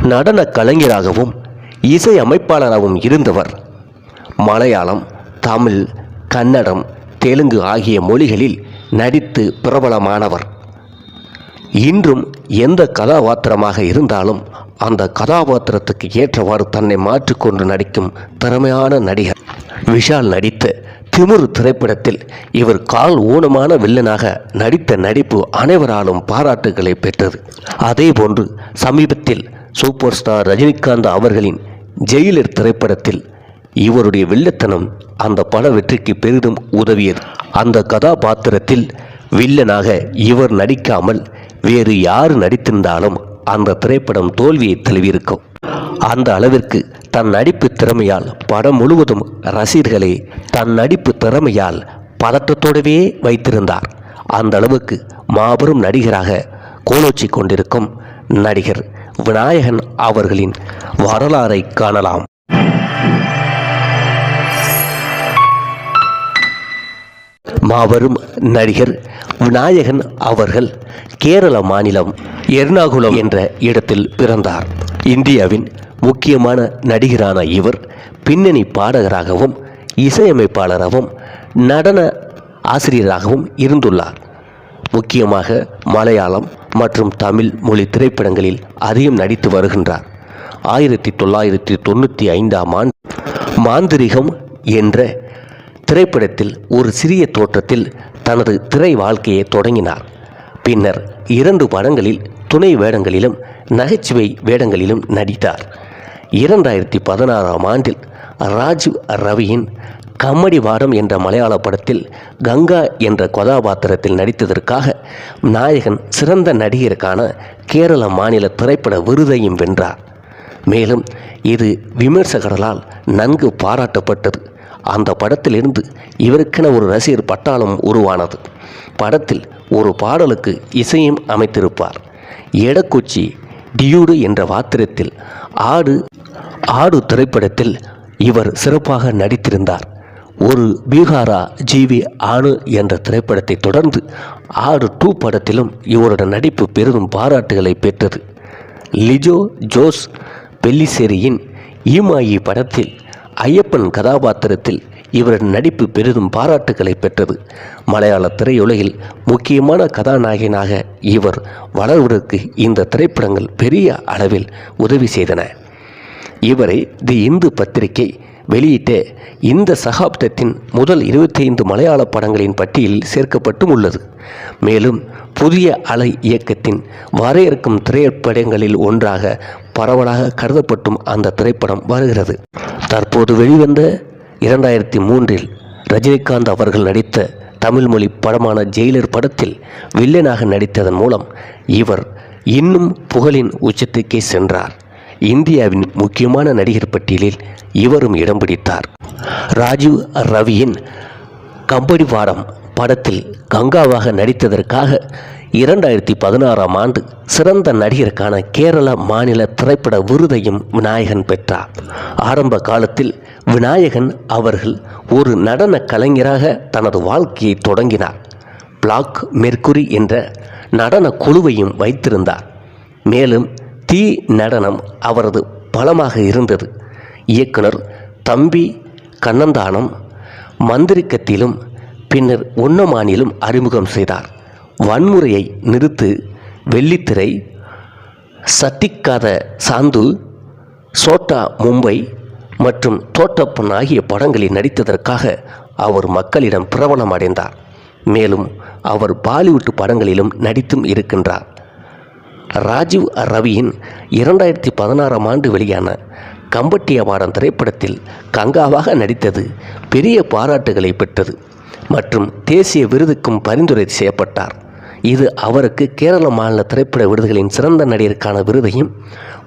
நடன கலைஞராகவும் இசை அமைப்பாளராகவும் இருந்தவர். மலையாளம் தமிழ் கன்னடம் தெலுங்கு ஆகிய மொழிகளில் நடித்து பிரபலமானவர். இன்றும் எந்த கதாபாத்திரமாக இருந்தாலும் அந்த கதாபாத்திரத்துக்கு ஏற்றவாறு தன்னை மாற்றிக்கொண்டு நடிக்கும் திறமையான நடிகர். விஷால் நடித்த திமுரு திரைப்படத்தில் இவர் கால் ஊனமான வில்லனாக நடித்த நடிப்பு அனைவராலும் பாராட்டுகளை பெற்றது. அதேபோன்று சமீபத்தில் சூப்பர் ஸ்டார் ரஜினிகாந்த் அவர்களின் ஜெயிலர் திரைப்படத்தில் இவருடைய வில்லத்தனம் அந்த பட வெற்றிக்கு பெரிதும் உதவியது. அந்த கதாபாத்திரத்தில் வில்லனாக இவர் நடிக்காமல் வேறு யார் நடித்திருந்தாலும் அந்த திரைப்படம் தோல்வியை தழுவியிருக்கும். அந்த அளவிற்கு தன் நடிப்பு திறமையால் படம் முழுவதும் ரசிகர்களை தன் நடிப்பு திறமையால் பதட்டத்தோடவே வைத்திருந்தார். அந்த அளவுக்கு மாபெரும் நடிகராக கோலோச்சி கொண்டிருக்கும் நடிகர் விநாயகன் அவர்களின் வரலாறை காணலாம். மாபெரும் நடிகர் விநாயகன் அவர்கள் கேரள மாநிலம் எர்ணாகுளம் என்ற இடத்தில் பிறந்தார். இந்தியாவின் முக்கியமான நடிகரான இவர் பின்னணி பாடகராகவும் இசையமைப்பாளராகவும் நடன ஆசிரியராகவும் இருந்துள்ளார். முக்கியமாக மலையாளம் மற்றும் தமிழ் மொழி திரைப்படங்களில் அதிகம் நடித்து வருகின்றார். ஆயிரத்தி தொள்ளாயிரத்தி தொண்ணூற்றி ஐந்தாம் ஆண்டு மாந்திரிகம் என்ற திரைப்படத்தில் ஒரு சிறிய தோற்றத்தில் தனது திரை வாழ்க்கையை தொடங்கினார். பின்னர் இரண்டு படங்களில் துணை வேடங்களிலும் நகைச்சுவை வேடங்களிலும் நடித்தார். இரண்டாயிரத்தி பதினாறாம் ஆண்டில் ராஜீவ் ரவியின் கம்மடி வாடம் என்ற மலையாள படத்தில் கங்கா என்ற கதாபாத்திரத்தில் நடித்ததற்காக நாயகன் சிறந்த நடிகருக்கான கேரள மாநில திரைப்பட விருதையும் வென்றார். மேலும் இது விமர்சகர்களால் நன்கு பாராட்டப்பட்டது. அந்த படத்திலிருந்து இவருக்கென ஒரு ரசிகர் பட்டாளம் உருவானது. படத்தில் ஒரு பாடலுக்கு இசையும் அமைத்திருப்பார். எடக்குச்சி டியூடு என்ற வாத்திரத்தில் ஆடு ஆடு திரைப்படத்தில் இவர் சிறப்பாக நடித்திருந்தார். ஒரு பீகாரா ஜிவி ஆணு என்ற திரைப்படத்தை தொடர்ந்து ஆறு டூ படத்திலும் இவரோட நடிப்பு பெரிதும் பாராட்டுகளை பெற்றது. லிஜோ ஜோஸ் பெல்லிசேரியின் ஈமாயி படத்தில் ஐயப்பன் கதாபாத்திரத்தில் இவரது நடிப்பு பெரிதும் பாராட்டுகளை பெற்றது. மலையாள திரையுலகில் முக்கியமான கதாநாயகனாக இவர் வளர்வதற்கு இந்த திரைப்படங்கள் பெரிய அளவில் உதவி செய்தன. இவரை தி இந்து பத்திரிகை வெளியிட்ட இந்த சகாப்தத்தின் முதல் இருபத்தைந்து மலையாள படங்களின் பட்டியலில் சேர்க்கப்பட்டும் உள்ளது. மேலும் புதிய அலை இயக்கத்தின் வரையறுக்கும் திரைப்படங்களில் ஒன்றாக பரவலாக கருதப்பட்டும் அந்த திரைப்படம் வருகிறது. தற்போது வெளிவந்த இரண்டாயிரத்தி மூன்றில் ரஜினிகாந்த் அவர்கள் நடித்த தமிழ் மொழி படமான ஜெயிலர் படத்தில் வில்லனாக நடித்ததன் மூலம் இவர் இன்னும் புகழின் உச்சத்துக்கே சென்றார். இந்தியாவின் முக்கியமான நடிகர் பட்டியலில் இவரும் இடம் பிடித்தார். ராஜீவ் ரவியின் கம்படி பாடம் படத்தில் கங்காவாக நடித்ததற்காக இரண்டாயிரத்தி பதினாறாம் ஆண்டு சிறந்த நடிகருக்கான கேரள மாநில திரைப்பட விருதையும் விநாயகன் பெற்றார். ஆரம்ப காலத்தில் விநாயகன் அவர்கள் ஒரு நடன கலைஞராக தனது வாழ்க்கையை தொடங்கினார். பிளாக் மெர்க்குரி என்ற நடன குழுவையும் வைத்திருந்தார். மேலும் தீ நடனம் அவரது பலமாக இருந்தது. இயக்குனர் தம்பி கண்ணந்தானம் மந்திரிக்கத்திலும் பின்னர் ஒன்னமானிலும் அறிமுகம் செய்தார். வன்முறையை நிறுத்து வெள்ளித்திரை சட்டிக்காத சாந்து சோட்டா மும்பை மற்றும் தோட்டப்பன் ஆகிய படங்களில் நடித்ததற்காக அவர் மக்களிடம் பிரபலம் அடைந்தார் மேலும் அவர் பாலிவுட் படங்களிலும் நடித்தும் இருக்கின்றார். ராஜீவ் ரவியின் இரண்டாயிரத்தி பதினாறாம் ஆண்டு வெளியான கம்பட்டியவாடம் திரைப்படத்தில் கங்காவாக நடித்தது பெரிய பாராட்டுகளை பெற்றது மற்றும் தேசிய விருதுக்கும் பரிந்துரை செய்யப்பட்டார். இது அவருக்கு கேரள மாநில திரைப்பட விருதுகளின் சிறந்த நடிகருக்கான விருதையும்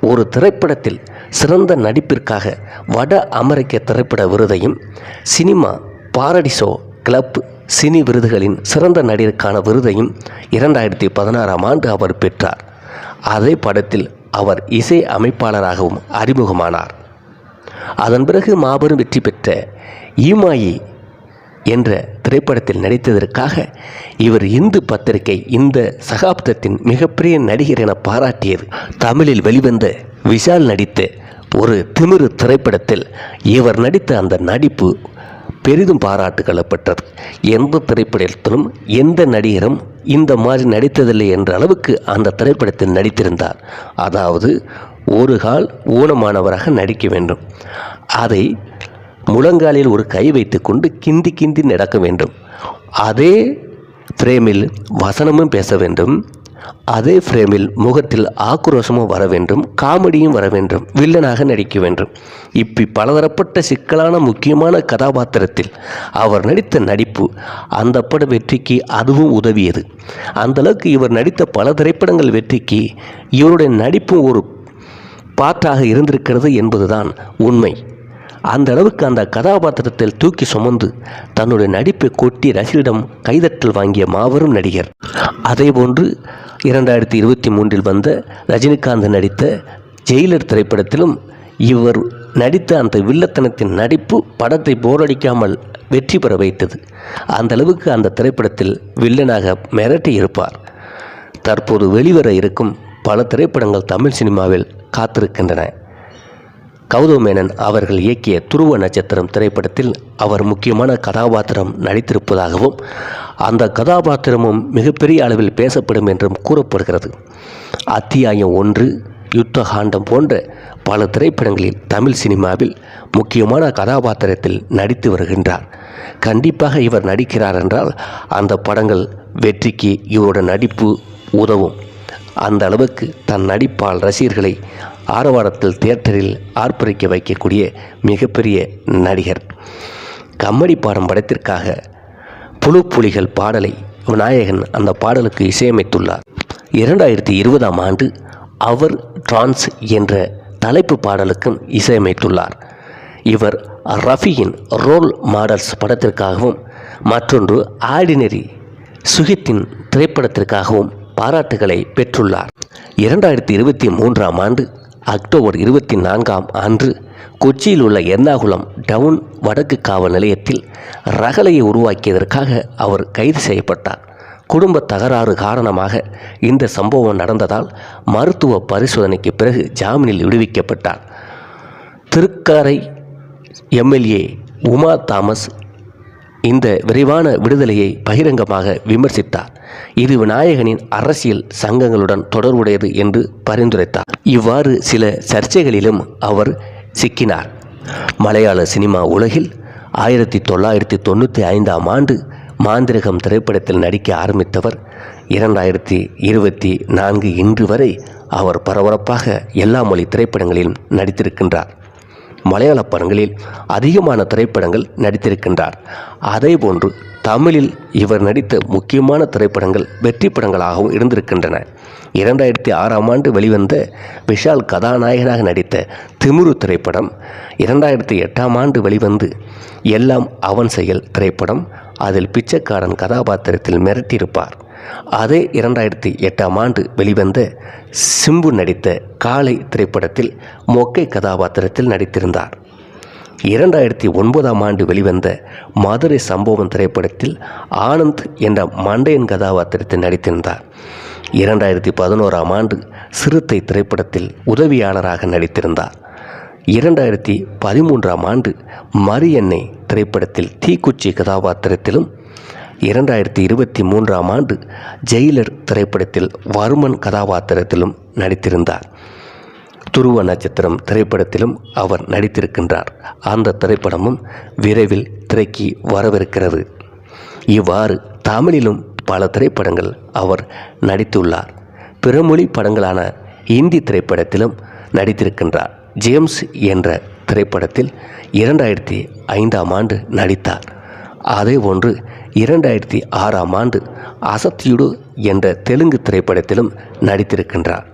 ஒரு திரைப்படத்தில் சிறந்த நடிப்பிற்காக வட அமெரிக்க திரைப்பட விருதையும் சினிமா பாரடிசோ கிளப் சினி விருதுகளின் சிறந்த நடிகருக்கான விருதையும் இரண்டாயிரத்தி பதினாறாம் ஆண்டு அவர் பெற்றார். அதே படத்தில் அவர் இசை அமைப்பாளராகவும் அறிமுகமானார். அதன் பிறகு மாபெரும் வெற்றி பெற்ற ஈமாயி என்ற திரைப்படத்தில் நடித்ததற்காக இவர் இந்து பத்திரிகை இந்த சகாப்தத்தின் மிகப்பெரிய நடிகர் என பாராட்டியது. தமிழில் வெளிவந்த விஷால் நடித்த ஒரு திமிரு திரைப்படத்தில் இவர் நடித்த அந்த நடிப்பு பெரிதும் பாராட்டுகளை பெற்றது எந்த திரைப்படத்திலும் எந்த நடிகரும் இந்த மாதிரி நடித்ததில்லை என்ற அளவுக்கு அந்த திரைப்படத்தில் நடித்திருந்தார். அதாவது ஒரு கால் ஊனமானவராக நடிக்க வேண்டும். அதை முழங்காலில் ஒரு கை வைத்துக்கொண்டு கிந்தி கிந்தி நடக்க வேண்டும். அதே பிரேமில் வசனமும் பேச வேண்டும். அதே ஃப்ரேமில் முகத்தில் ஆக்ரோஷமும் வர வேண்டும் காமெடியும் வர வேண்டும் வில்லனாக நடிக்க வேண்டும். இப்படி பலதரப்பட்ட சிக்கலான முக்கியமான கதாபாத்திரத்தில் அவர் நடித்த நடிப்பு அந்த பட வெற்றிக்கு அதுவும் உதவியது. அந்த அளவுக்கு இவர் நடித்த பல திரைப்படங்கள் வெற்றிக்கு இவருடைய நடிப்பும் ஒரு பாட்டாக இருந்திருக்கிறது என்பதுதான் உண்மை. அந்த அளவுக்கு அந்த கதாபாத்திரத்தில் தூக்கி சுமந்து தன்னுடைய நடிப்பை கொட்டி ரசிகரிடம் கைதட்டல் வாங்கிய மாபெரும் நடிகர். அதேபோன்று இரண்டாயிரத்தி இருபத்தி மூன்றில் வந்த ரஜினிகாந்த் நடித்த ஜெயிலர் திரைப்படத்திலும் இவர் நடித்த அந்த வில்லத்தனத்தின் நடிப்பு படத்தை போரடிக்காமல் வெற்றி பெற வைத்தது. அந்த அளவுக்கு அந்த திரைப்படத்தில் வில்லனாக மிரட்டி இருப்பார். தற்போது வெளிவர இருக்கும் பல திரைப்படங்கள் தமிழ் சினிமாவில் காத்திருக்கின்றன. கௌதமேனன் அவர்கள் இயக்கிய துருவ நட்சத்திரம் திரைப்படத்தில் அவர் முக்கியமான கதாபாத்திரம் நடித்திருப்பதாகவும் அந்த கதாபாத்திரமும் மிகப்பெரிய அளவில் பேசப்படும் என்றும் கூறப்படுகிறது. அத்தியாயம் ஒன்று யுத்த காண்டம் போன்ற பல திரைப்படங்களில் தமிழ் சினிமாவில் முக்கியமான கதாபாத்திரத்தில் நடித்து வருகின்றார். கண்டிப்பாக இவர் நடிக்கிறார் என்றால் அந்த படங்கள் வெற்றிக்கு இவரோட நடிப்பு உதவும். அந்த அளவுக்கு தன் நடிப்பால் ரசிகர்களை ஆரவாரத்தில் தியேட்டரில் ஆர்ப்பரிக்க வைக்கக்கூடிய மிகப்பெரிய நடிகர். கம்மடி பாடம் படத்திற்காக புழு புலிகள் பாடலை விநாயகன் அந்த பாடலுக்கு இசையமைத்துள்ளார். இரண்டாயிரத்தி இருபதாம் ஆண்டு அவர் டிரான்ஸ் என்ற தலைப்பு பாடலுக்கும் இசையமைத்துள்ளார். இவர் ரஃபியின் ரோல் மாடல்ஸ் படத்திற்காகவும் மற்றொன்று ஆர்டினரி சுகித்தின் திரைப்படத்திற்காகவும் பாராட்டுகளை பெற்றுள்ளார். இரண்டாயிரத்தி இருபத்தி மூன்றாம் ஆண்டு அக்டோபர் இருபத்தி நான்காம் அன்று கொச்சியில் உள்ள எர்ணாகுளம் டவுன் வடக்கு காவல் நிலையத்தில் ரகலையை உருவாக்கியதற்காக அவர் கைது செய்யப்பட்டார். குடும்ப தகராறு காரணமாக இந்த சம்பவம் நடந்ததால் மருத்துவ பரிசோதனைக்கு பிறகு ஜாமீனில் விடுவிக்கப்பட்டார். திருக்காரை எம்எல்ஏ உமா தாமஸ் இந்த விரைவான விடுதலையை பகிரங்கமாக விமர்சித்தார். இது விநாயகனின் அரசியல் சங்கங்களுடன் தொடர்புடையது என்று பரிந்துரைத்தார். இவ்வாறு சில சர்ச்சைகளிலும் அவர் சிக்கினார். மலையாள சினிமா உலகில் ஆயிரத்தி தொள்ளாயிரத்தி தொண்ணூற்றி ஐந்தாம் ஆண்டு மாந்திரகம் திரைப்படத்தில் நடிக்க ஆரம்பித்தவர். இரண்டாயிரத்தி இருபத்தி நான்கு இன்று வரை அவர் பரபரப்பாக எல்லா மொழி திரைப்படங்களிலும் நடித்திருக்கின்றார். மலையாள படங்களில் அதிகமான திரைப்படங்கள் நடித்திருக்கின்றார். அதேபோன்று தமிழில் இவர் நடித்த முக்கியமான திரைப்படங்கள் வெற்றி படங்களாகவும் இருந்திருக்கின்றன. இரண்டாயிரத்தி ஆறாம் ஆண்டு வெளிவந்த விஷால் கதாநாயகனாக நடித்த திமிரு திரைப்படம் இரண்டாயிரத்தி எட்டாம் ஆண்டு வெளிவந்து எல்லாம் அவன் செயல் திரைப்படம் அதில் பிச்சைக்காரன் கதாபாத்திரத்தில் மிரட்டியிருப்பார். அதே இரண்டாயிரத்தி எட்டாம் ஆண்டு வெளிவந்த சிம்பு நடித்த காளை திரைப்படத்தில் மொக்கை கதாபாத்திரத்தில் நடித்திருந்தார். இரண்டாயிரத்தி ஒன்பதாம் ஆண்டு வெளிவந்த மதுரை சம்பவம் திரைப்படத்தில் ஆனந்த் என்ற மண்டையன் கதாபாத்திரத்தில் நடித்திருந்தார். இரண்டாயிரத்தி பதினோராம் ஆண்டு சிறுத்தை திரைப்படத்தில் உதவியாளராக நடித்திருந்தார். இரண்டாயிரத்தி பதிமூன்றாம் ஆண்டு மரியன்னை திரைப்படத்தில் தீக்குச்சி கதாபாத்திரத்திலும் இரண்டாயிரத்தி இருபத்தி மூன்றாம் ஆண்டு ஜெயிலர் திரைப்படத்தில் வருமன் கதாபாத்திரத்திலும் நடித்திருந்தார். துருவ நட்சத்திரம் திரைப்படத்திலும் அவர் நடித்திருக்கின்றார். அந்த திரைப்படமும் விரைவில் திரைக்கு வரவிருக்கிறது. இவ்வாறு தமிழிலும் பல திரைப்படங்கள் அவர் நடித்துள்ளார். பிறமொழி படங்களான இந்தி திரைப்படத்திலும் நடித்திருக்கின்றார். ஜேம்ஸ் என்ற திரைப்படத்தில் இரண்டாயிரத்தி ஐந்தாம் ஆண்டு நடித்தார். அதே போன்று இரண்டாயிரத்தி ஆறாம் ஆண்டு அசத்தியுடு என்ற தெலுங்கு திரைப்படத்திலும் நடித்திருக்கின்றார்.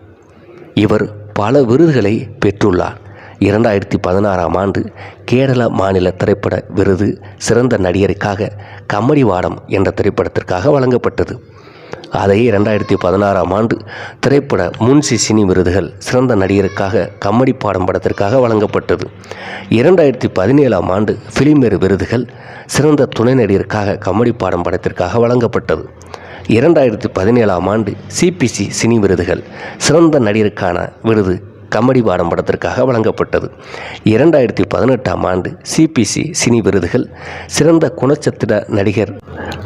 இவர் பல விருதுகளை பெற்றுள்ளார். இரண்டாயிரத்தி பதினாறாம் ஆண்டு கேரள மாநில திரைப்பட விருது சிறந்த நடிகருக்காக கம்மடி வாடம் என்ற திரைப்படத்திற்காக வழங்கப்பட்டது. அதையே ரெண்டாயிரத்தி பதினாறாம் ஆண்டு திரைப்பட முன்சி சினி விருதுகள் சிறந்த நடிகருக்காக கம்மடி பாடம் படத்திற்காக வழங்கப்பட்டது. இரண்டாயிரத்தி பதினேழாம் ஆண்டு ஃபிலிமேர் விருதுகள் சிறந்த துணை நடிகருக்காக கம்மடி பாடம் படத்திற்காக வழங்கப்பட்டது. இரண்டாயிரத்தி பதினேழாம் ஆண்டு சிபிசி சினி விருதுகள் சிறந்த நடிகருக்கான விருது கமெடி பாடம் படத்திற்காக வழங்கப்பட்டது. இரண்டாயிரத்தி பதினெட்டாம் ஆண்டு சிபிசி சினி விருதுகள் சிறந்த குணச்சத்திர நடிகர்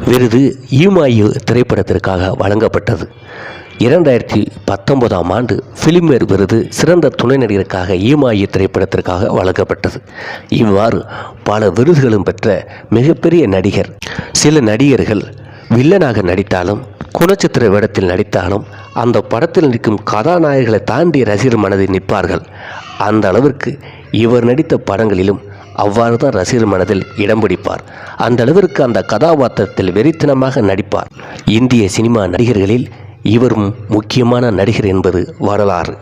விருது ஈமாயு திரைப்படத்திற்காக வழங்கப்பட்டது. இரண்டாயிரத்தி பத்தொன்பதாம் ஆண்டு ஃபிலிம்வேர் விருது சிறந்த துணை நடிகருக்காக ஈமாயு திரைப்படத்திற்காக வழங்கப்பட்டது. இவ்வாறு பல விருதுகளும் பெற்ற மிகப்பெரிய நடிகர். சில நடிகர்கள் வில்லனாக நடித்தாலும் குணச்சித்திர வேடத்தில் நடித்தாலும் அந்த படத்தில் நடிக்கும் கதாநாயகர்களை தாண்டி ரசிகர் மனதில் நிற்பார்கள். அந்த அளவிற்கு இவர் நடித்த படங்களிலும் அவ்வாறு தான் ரசிகர் மனதில் இடம் பிடிப்பார். அந்த அளவிற்கு அந்த கதாபாத்திரத்தில் வெறித்தனமாக நடிப்பார். இந்திய சினிமா நடிகர்களில் இவரும் முக்கியமான நடிகர் என்பது வரலாறு.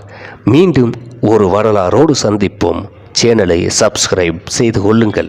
மீண்டும் ஒரு வரலாறோடு சந்திப்போம். சேனலை சப்ஸ்கிரைப் செய்து கொள்ளுங்கள்.